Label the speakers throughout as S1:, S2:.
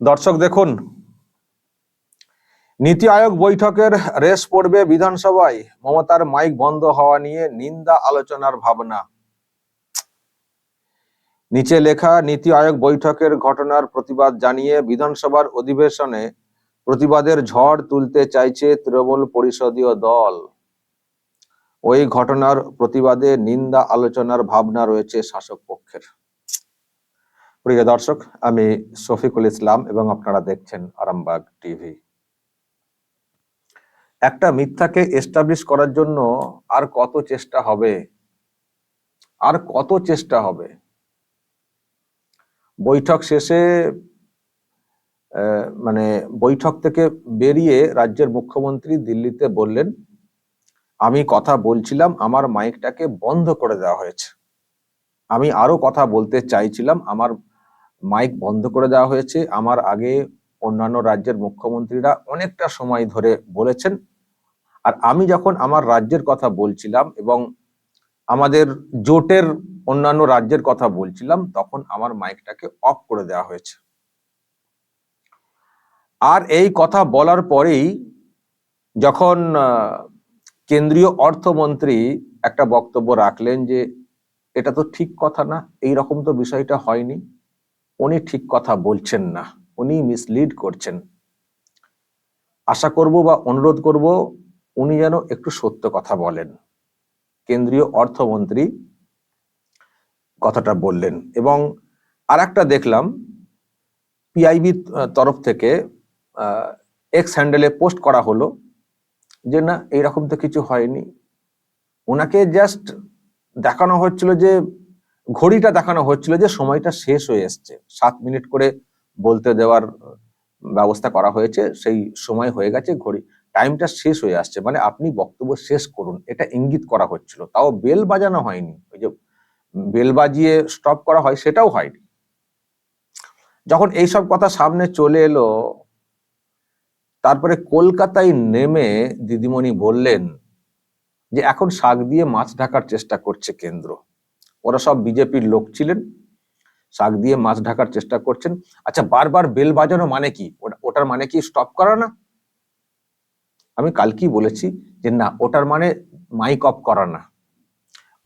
S1: দর্শক দেখুন, নীতি আয়োগ বৈঠকের রেস পড়বে বিধানসভায়। মমতার মাইক বন্ধ হওয়া নিয়ে নিন্দা, আলোচনার ভাবনা। নিচে লেখা, নীতি আয়োগ বৈঠকের ঘটনার প্রতিবাদ জানিয়ে বিধানসভার অধিবেশনে প্রতিবাদের ঝড় তুলতে চাইছে তৃণমূল পরিষদীয় দল। ওই ঘটনার প্রতিবাদে নিন্দা, আলোচনার ভাবনা রয়েছে শাসক পক্ষের। প্রিয় দর্শক, আমি শফিকুল ইসলাম এবং আপনারা দেখছেন আরামবাগ টিভি। একটা মিথ্যাকে এস্টাবলিশ করার জন্য আর কত চেষ্টা হবে? আর কত চেষ্টা হবে? বৈঠক শেষে মানে বৈঠক থেকে বেরিয়ে রাজ্যের মুখ্যমন্ত্রী দিল্লিতে বললেন, আমি কথা বলছিলাম, আমার মাইকটাকে বন্ধ করে দেওয়া হয়েছে। আমি আরও কথা বলতে চাইছিলাম, আমার মাইক বন্ধ করে দেওয়া হয়েছে। আমার আগে অন্যান্য রাজ্যের মুখ্যমন্ত্রীরা অনেকটা সময় ধরে বলেছেন। আর আমি যখন আমার রাজ্যের কথা বলছিলাম এবং আমাদের জোটের অন্যান্য রাজ্যের কথা বলছিলাম, তখন আমার মাইকটাকে অফ করে দেওয়া হয়েছে। আর এই কথা বলার পরেই যখন কেন্দ্রীয় অর্থমন্ত্রী একটা বক্তব্য রাখলেন যে, এটা তো ঠিক কথা না এই রকম তো বিষয়টা হয়নি। উনি ঠিক কথা বলছেন না, উনি মিসলিড করছেন। আশা করব বা অনুরোধ করব, উনি যেন একটু সত্য কথা বলেন। কেন্দ্রীয় অর্থমন্ত্রী কথাটা বললেন এবং আর একটা দেখলাম পিআইবি তরফ থেকে এক্স হ্যান্ডেলে পোস্ট করা হলো যে না এইরকম তো কিছু হয়নি। ওনাকে জাস্ট দেখানো হচ্ছিল যে ঘড়িটা দেখানো হচ্ছিল যে সময়টা শেষ হয়ে এসছে। সাত মিনিট করে বলতে দেওয়ার ব্যবস্থা করা হয়েছে, সেই সময় হয়ে গেছে, ঘড়ি, টাইমটা শেষ হয়ে আসছে। মানে আপনি বক্তব্য শেষ করুন, এটা ইঙ্গিত করা হচ্ছিল। তাও বেল বাজানো হয়নি। ওই যে বেল বাজিয়ে স্টপ করা হয়, সেটাও হয়নি। যখন এইসব কথা সামনে চলে এলো, তারপরে কলকাতায় নেমে দিদিমণি বললেন যে, এখন শাক দিয়ে মাছ ঢাকার চেষ্টা করছে কেন্দ্র। ওরা সব বিজেপির লোক ছিলেন। শাক দিয়ে মাছ ঢাকার চেষ্টা করছেন। আচ্ছা বারবার বেল বাজানো মানে কি? ওটা- ওটার মানে কি স্টপ করা না? আমি কালকেই বলেছি যে না, ওটার মানে মাইক অফ করা না।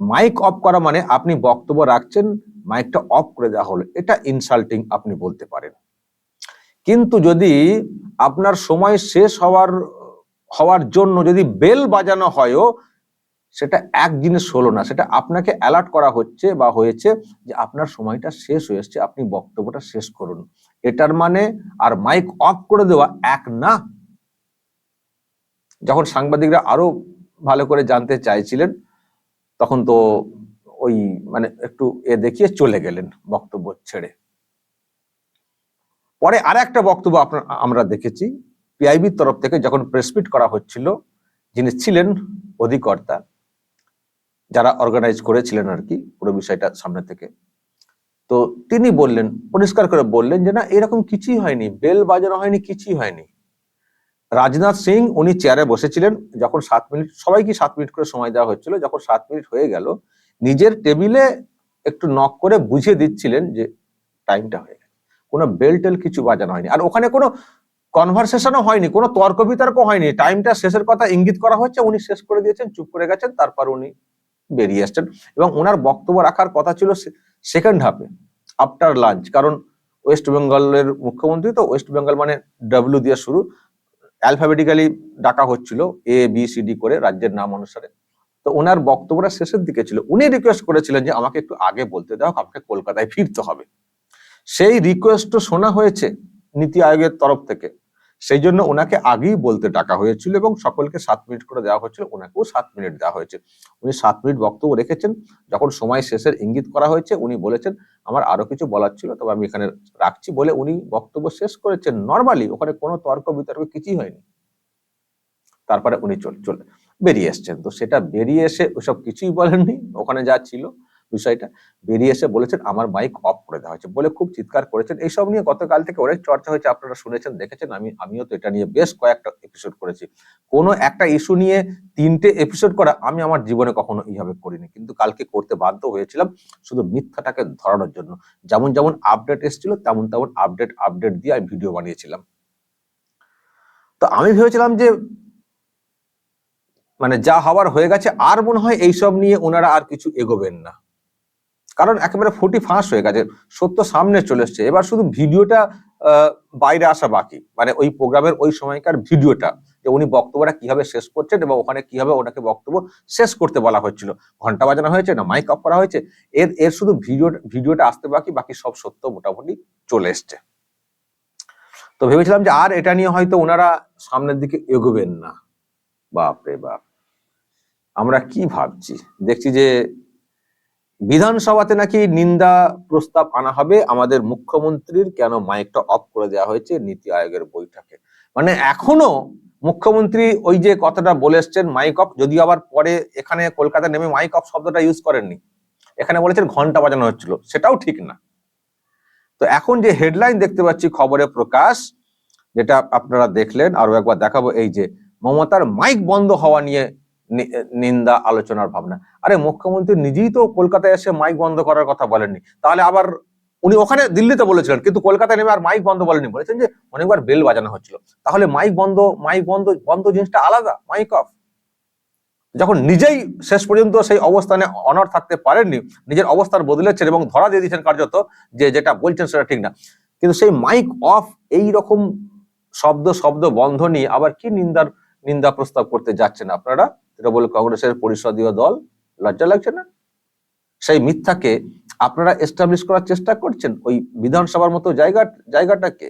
S1: মাইক অফ করা মানে আপনি বক্তব্য রাখছেন মাইকটা অফ করে দেওয়া হলো। এটা ইনসাল্টিং আপনি বলতে পারেন। কিন্তু যদি আপনার সময় শেষ হওয়ার হওয়ার জন্য যদি বেল বাজানো হয়ও সেটা এক জিনিস হলো না, সেটা আপনাকে অ্যালার্ট করা হচ্ছে বা হয়েছে যে আপনার সময়টা শেষ হয়ে এসছে, আপনি বক্তব্যটা শেষ করুন। এটার মানে আর মাইক অফ করে দেওয়া এক না। যখন সাংবাদিকরা আরও ভালো করে জানতে চাইছিলেন, তখন তো ওই মানে একটু এ দেখিয়ে চলে গেলেন বক্তব্য ছেড়ে। পরে আর একটা বক্তব্য আমরা দেখেছি। পিআইবির তরফ থেকে যখন প্রেসমিট করা হচ্ছিল, যিনি ছিলেন অধিকর্তা যারা অর্গানাইজ করেছিলেন আর কি, পুরো বিষয়টা সামনে থেকে। তো তিনি বললেন, পরিষ্কার করে বললেন যে, না, এরকম কিছুই হয়নি। বেল বাজানো হয়নি, কিছুই হয়নি। রাজনাথ সিং, উনি চেয়ারে বসেছিলেন, যখন সাত মিনিট, সবাইকে সাত মিনিট করে সময় দেওয়া হচ্ছিল, যখন সাত মিনিট হয়ে গেল, নিজের টেবিলে একটু নক করে বুঝিয়ে দিচ্ছিলেন যে টাইমটা হয়ে গেছে। কোনো বেল টেল কিছু বাজানো হয়নি। আর ওখানে কোনো কনভারসেশনও হয়নি, কোনো তর্ক বিতর্ক হয়নি। টাইমটা শেষের কথা ইঙ্গিত করা হচ্ছে, উনি শেষ করে দিয়েছেন, চুপ করে গেছেন, তারপর উনি বেরিয়ে আসছেন এবং ওনার বক্তব্য রাখার কথা ছিল সেকেন্ড হাফে আফটার লাঞ্চ কারণ ওয়েস্ট বেঙ্গলের মুখ্যমন্ত্রী তো ওয়েস্ট বেঙ্গল মানে ডাব্লিউ দিয়ে শুরু অ্যালফাবেটিক্যালি ডাকা হচ্ছিল এ বি সি ডি করে রাজ্যের নাম অনুসারে। তো ওনার বক্তব্যটা শেষের দিকে ছিল। উনি রিকোয়েস্ট করেছিলেন যে আমাকে একটু আগে বলতে দাও, আমাকে কলকাতায় ফিরতে হবে। সেই রিকোয়েস্টও শোনা হয়েছে নীতি আয়োগের তরফ থেকে। সেই জন্য ওনাকে আগেই বলতে ডাকা হয়েছিল এবং সকলকে সাত মিনিট করে দেওয়া হয়েছিল, ওনাকেও সাত মিনিট দেওয়া হয়েছে। উনি সাত মিনিট বক্তব্য রেখেছেন, যখন সময় শেষের ইঙ্গিত করা হয়েছে, উনি বলেছেন, আমার আরও কিছু বলার ছিল, তবে আমি এখানে রাখছি বলে উনি বক্তব্য শেষ করেছেন। নর্মালি ওখানে কোনো তর্ক বিতর্ক কিছুই হয়নি। তারপরে উনি চল, চলে বেরিয়ে এসছেন। তো সেটা বেরিয়ে এসে ওসব কিছুই বলেননি, ওখানে যা ছিল বিষয়টা বেরিয়ে এসে বলেছেন, আমার মাইক অফ করে দেওয়া হয়েছে বলে খুব চিৎকার করেছেন। এইসব নিয়ে গতকাল থেকে অনেক চর্চা হয়েছে, আপনারা শুনেছেন, দেখেছেন। আমি, আমিও তো এটা নিয়ে বেশ কয়েকটা এপিসোড করেছি। কোনো একটা ইস্যু নিয়ে তিনটে এপিসোড করা আমি আমার জীবনে কখনো এইভাবে করিনি। কিন্তু কালকে করতে বাধ্য হয়েছিলাম শুধু মিথ্যাটাকে ধরানোর জন্য। যেমন যেমন আপডেট এসেছিল, তেমন তেমন আপডেট আপডেট দিয়ে আমি ভিডিও বানিয়েছিলাম। তো আমি ভেবেছিলাম যে মানে যা হওয়ার হয়ে গেছে, আর মনে হয় এইসব নিয়ে ওনারা আর কিছু এগোবেন না। কারণ একেবারে ফুটি ফাঁস হয়ে গেছে, সত্য সামনে চলে এসছে। এবার শুধু ভিডিওটা বাইরে আসা বাকি। মানে ওই প্রোগ্রামের ওই সময়কার ভিডিওটা, যে উনি বক্তব্যটা কীভাবে শেষ করছেন এবং ওখানে কীভাবে ওনাকে বক্তব্য শেষ করতে বলা হচ্ছিল ঘণ্টা বাজানো হয়েছে না মাইক অফ করা হয়েছে? এর এর শুধু ভিডিও, ভিডিওটা আসতে বাকি বাকি সব সত্য মোটামুটি চলে এসছে। তো ভেবেছিলাম যে আর এটা নিয়ে হয়তো ওনারা সামনের দিকে এগোবেন না। বাপ রে বাপ। আমরা কি ভাবছি? দেখছি যে বিধানসভাতে নাকি নিন্দা প্রস্তাব আনা হবে? আমাদের মুখ্যমন্ত্রীর কেন মাইকটা অফ করে দেওয়া হয়েছে নীতি আয়োগের বৈঠকে? মানে এখনও মুখ্যমন্ত্রী ওই যে কথাটা বলে এসছেন, মাইক অফ যদিও আবার পরে এখানে কলকাতা নেমে মাইক অফ শব্দটা ইউজ করেননি। এখানে বলেছেন ঘণ্টা বাজানো হচ্ছিল। সেটাও ঠিক না। তো এখন যে হেডলাইন দেখতে পাচ্ছি খবরে প্রকাশ, যেটা আপনারা দেখলেন আরও একবার দেখাবো, এই যে মমতার মাইক বন্ধ হওয়া নিয়ে নিন্দা, আলোচনার ভাবনা। আরে মুখ্যমন্ত্রী নিজেই তো কলকাতায় এসে মাইক বন্ধ করার কথা বলেননি। তাহলে আবার উনি ওখানে দিল্লিতে বলেছিলেন, কিন্তু কলকাতায় নেমে আর মাইক বন্ধ বলেনি বলেছেন যে অনেকবার বেল বাজানো হচ্ছিল। তাহলে মাইক বন্ধ মাইক বন্ধ বন্ধ জিনিসটা আলাদা, মাইক অফ। যখন নিজেই শেষ পর্যন্ত সেই অবস্থানে অনর থাকতে পারেননি, নিজের অবস্থান বদলেছেন এবং ধরা দিয়ে দিয়েছেন কার্যত যে যেটা বলছেন সেটা ঠিক না। কিন্তু সেই মাইক অফ এই রকম শব্দ শব্দ বন্ধ নিয়ে আবার কি নিন্দার, নিন্দা প্রস্তাব করতে যাচ্ছেন আপনারা? তৃণমূল কংগ্রেসের পরিষদীয় দল লজ্জা লাগছে না? সেই মিথ্যাকে আপনারা এস্টাবলিশ করার চেষ্টা করছেন ওই বিধানসভার মতো জায়গা জায়গাটাকে?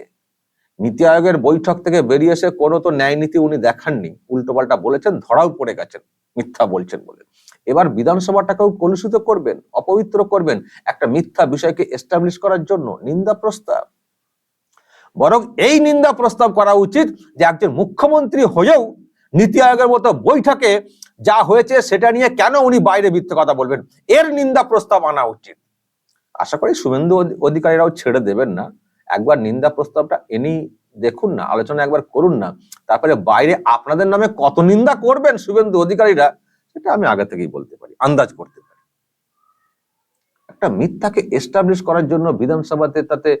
S1: নীতি আয়োগের বৈঠক থেকে বেরিয়ে এসে কোনো তো ন্যায় নীতি উনি দেখাননি, উল্টোপাল্টা বলেছেন, ধরাও পড়ে গেছেন, মিথ্যা বলছেন বলে। এবার বিধানসভাটাকেও কলুষিত করবেন, অপবিত্র করবেন একটা মিথ্যা বিষয়কে এস্টাবলিশ করার জন্য নিন্দা প্রস্তাব। বরং এই নিন্দা প্রস্তাব করা উচিত যে একজন মুখ্যমন্ত্রী হয়েও নীতি আয়োগের মতো বৈঠকে যা হয়েছে সেটা নিয়ে কেন উনি বাইরে মিথ্যে কথা বলবেন? এর নিন্দা প্রস্তাব আনা উচিত। আশা করি শুভেন্দু অধিকারীরাও ছেড়ে দেবেন না। একবার নিন্দা প্রস্তাবটা এনেই দেখুন না, আলোচনা একবার করুন না। তারপরে বাইরে আপনাদের নামে কত নিন্দা করবেন শুভেন্দু অধিকারীরা, সেটা আমি আগে থেকেই বলতে পারি, আন্দাজ করতে পারি। একটা মিথ্যাকে এস্টাবলিশ করার জন্য বিধানসভাতে তাতে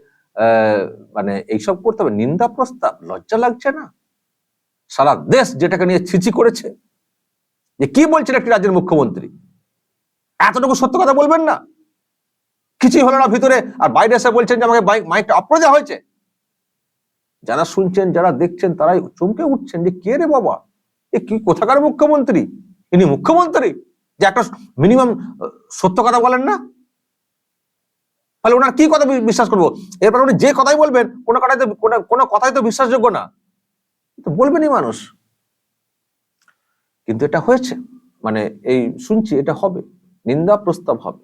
S1: মানে এইসব করতে হবে। নিন্দা প্রস্তাব লজ্জা লাগছে না? সারা দেশ যেটাকে নিয়ে ছিচি করেছে। যে কি বলছেন একটি রাজ্যের মুখ্যমন্ত্রী? এতটুকু সত্য কথা বলবেন না? কিছুই হলো না ভিতরে। আর বাইরে এসে বলছেন যে আমাকে মাইকটা অফ দেওয়া হয়েছে। যারা শুনছেন, যারা দেখছেন, তারাই চমকে উঠছেন যে কে রে বাবা? এ কি কোথাকার মুখ্যমন্ত্রী? ইনি মুখ্যমন্ত্রী? যে একটা মিনিমাম সত্য কথা বলেন না? তাহলে ওনার কি কথা বিশ্বাস করব? এরপর উনি যে কথাই বলবেন, কোনো কথাই তো কোনো কথাই তো বিশ্বাসযোগ্য না। তো বলবেনই মানুষ। কিন্তু এটা হয়েছে। মানে এই শুনছি, এটা হবে। নিন্দা প্রস্তাব হবে।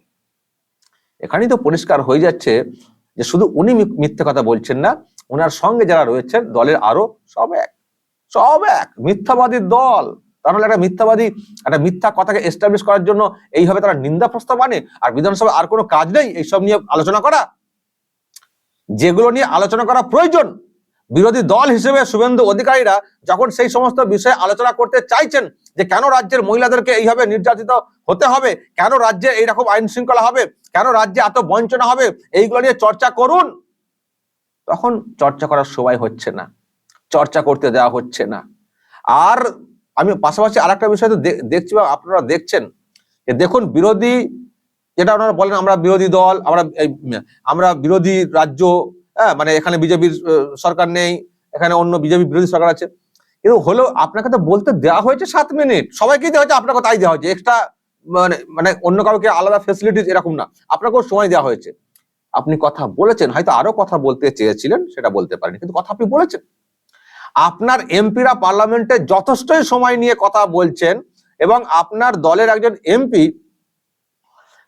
S1: এখানেই তো পরিষ্কার হয়ে যাচ্ছে যে শুধু উনি মিথ্যে কথা বলছেন না ওনার সঙ্গে যারা রয়েছেন, দলের আরও সব এক। সব এক। মিথ্যাবাদীর দল। তাহলে একটা মিথ্যাবাদী, একটা মিথ্যা কথাকে এস্টাবলিশ করার জন্য এইভাবে তারা নিন্দা প্রস্তাব আনে। আর বিধানসভা আর কোনো কাজ নেই এইসব নিয়ে আলোচনা করা। যেগুলো নিয়ে আলোচনা করা প্রয়োজন। বিরোধী দল হিসেবে শুভেন্দু অধিকারীরা যখন সেই সমস্ত বিষয়ে আলোচনা করতে চাইছেন যে কেন রাজ্যের মহিলাদেরকে এইভাবে নির্যাতিত হতে হবে, কেন রাজ্যে এইরকম আইন শৃঙ্খলা হবে, কেন রাজ্যে এত বঞ্চনা হবে, এইগুলো নিয়ে চর্চা করুন। তখন চর্চা করার সময় হচ্ছে না, চর্চা করতে দেওয়া হচ্ছে না। আর আমি পাশাপাশি আর একটা বিষয় তো দেখছি বা আপনারা দেখছেন যে দেখুন বিরোধী, যেটা ওনারা বলেন আমরা বিরোধী দল, আমরা আমরা বিরোধী রাজ্য হ্যাঁ মানে এখানে বিজেপির সরকার নেই, এখানে অন্য বিজেপি বিরোধী সরকার আছে। কিন্তু হলেও আপনাকে তো বলতে দেওয়া হয়েছে সাত মিনিট। সবাইকেই দেওয়া হয়েছে, আপনাকে তাই দেওয়া হয়েছে। এক্সট্রা মানে মানে অন্য কাউকে আলাদা ফেসিলিটিস এরকম না। আপনাকেও সময় দেওয়া হয়েছে। আপনি কথা বলেছেন, হয়তো আরও কথা বলতে চেয়েছিলেন, সেটা বলতে পারেনি। কিন্তু কথা আপনি বলেছেন। আপনার এমপিরা পার্লামেন্টে যথেষ্টই সময় নিয়ে কথা বলছেন এবং আপনার দলের একজন এমপি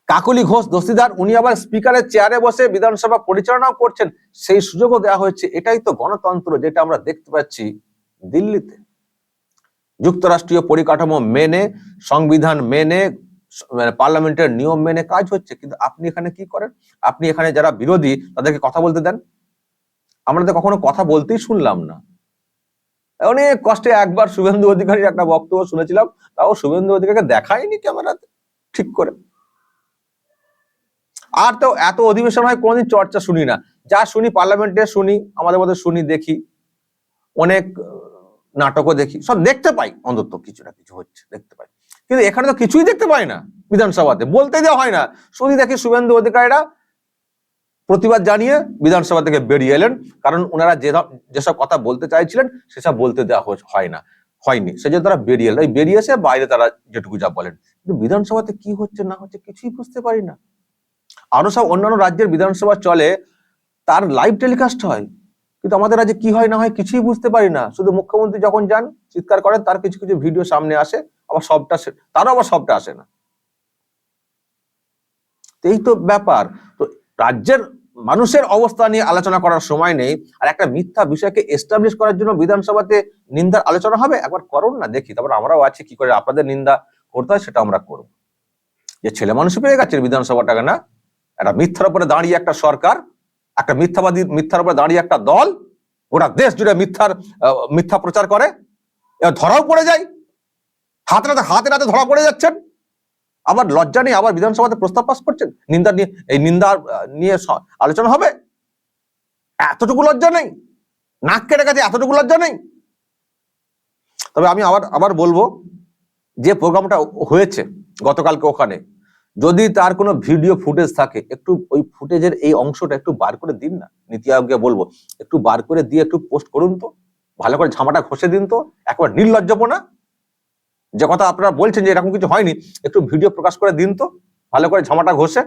S1: কাকলি ঘোষ দস্তিদার, উনি আবার স্পিকারের চেয়ারে বসে বিধানসভা পরিচালনাও করছেন। সেই সুযোগও দেওয়া হয়েছে। এটাই তো গণতন্ত্র যেটা আমরা দেখতে পাচ্ছি দিল্লিতে। যুক্তরাষ্ট্রীয় পরিকাঠামো মেনে, সংবিধান মেনে মানে পার্লামেন্টের নিয়ম মেনে কাজ হচ্ছে। কিন্তু আপনি এখানে কি করেন? আপনি এখানে যারা বিরোধী, তাদেরকে কথা বলতে দেন? আমরা তো কখনো কথা বলতেই শুনলাম না। অনেক কষ্টে একবার শুভেন্দু অধিকারীর একটা বক্তব্য শুনেছিলাম, তাও শুভেন্দু অধিকারীকে দেখায়নি ক্যামেরাতে, ঠিক করে। আর তো এত অধিবেশন হয়, কোনোদিন চর্চা শুনি না। যা শুনি, পার্লামেন্টে শুনি, আমাদের মধ্যে শুনি, দেখি, অনেক নাটকও দেখি, সব দেখতে পাই, অন্তত কিছু না কিছু হচ্ছে, দেখতে পাই। কিন্তু এখানে তো কিছুই দেখতে পাই না, বিধানসভাতে। বলতে দেওয়া হয় না। শুধু দেখি, শুভেন্দু অধিকারীরা প্রতিবাদ জানিয়ে বিধানসভা থেকে বেরিয়ে এলেন, কারণ ওনারা যে যেসব কথা বলতে চাইছিলেন, সেসব বলতে দেওয়া হয় না, হয়নি। সেজন্য তারা বেরিয়ে এলেন। বেরিয়ে এসে বাইরে তারা যেটুকু যা বলেন। কিন্তু বিধানসভাতে কি হচ্ছে, না হচ্ছে, কিছুই বুঝতে পারি না। আরও সব অন্যান্য রাজ্যের বিধানসভা চলে, তার লাইভ টেলিকাস্ট হয়। কিন্তু আমাদের রাজ্যে কি হয় না হয় কিছুই বুঝতে পারি না। শুধু মুখ্যমন্ত্রী যখন যান, চিৎকার করেন, তার কিছু কিছু ভিডিও সামনে আসে, আবার সবটা তারও আবার সবটা আসে না। এই তো ব্যাপার। তো রাজ্যের মানুষের অবস্থা নিয়ে আলোচনা করার সময় নেই, আর একটা মিথ্যা বিষয়কে এস্টাবলিশ করার জন্য বিধানসভাতে নিন্দার আলোচনা হবে? একবার করুন না, দেখি। তারপর আমরাও আছি, কি করে আপনাদের নিন্দা করতে হয় সেটা আমরা করব। যে ছেলে মানুষ পেয়ে গেছে বিধানসভাটাকে না? একটা মিথ্যার উপরে দাঁড়িয়ে একটা সরকার, একটা মিথ্যাবাদী, মিথ্যার উপরে দাঁড়িয়ে একটা দল, গোটা দেশ জুড়ে মিথ্যার মিথ্যা প্রচার করে ধরাও পড়ে যায়। হাতে হাতে হাতে হাতে ধরা পড়ে যাচ্ছেন। আবার লজ্জা নেই আবার বিধানসভাতে প্রস্তাব পাস করছেন। নিন্দা নিয়ে, এই নিন্দা নিয়ে আলোচনা হবে। এতটুকু লজ্জা নেই। নাক কেটে গেছে, এতটুকু লজ্জা নেই। তবে আমি আবার আবার বলব, যে প্রোগ্রামটা হয়েছে গতকালকে ওখানে যদি তার কোনো ভিডিও ফুটেজ থাকে, একটু ওই ফুটেজের এই অংশটা একটু বার করে দিন না। নীতি আয়োগকে বলব, একটু বার করে দিয়ে একটু পোস্ট করুন তো, ভালো করে ঝামাটা ঘষে দিন তো, একবার নির্লজ্জপনা যে কথা আপনারা বলছেন যে এরকম কিছু হয়নি, একটু ভিডিও প্রকাশ করে দিন তো, ভালো করে ঝামাটা ঘষে।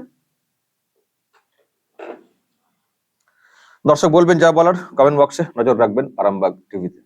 S1: দর্শক বলবেন যা বলার কমেন্ট বক্সে নজর রাখবেন, আরামবাগ টিভিতে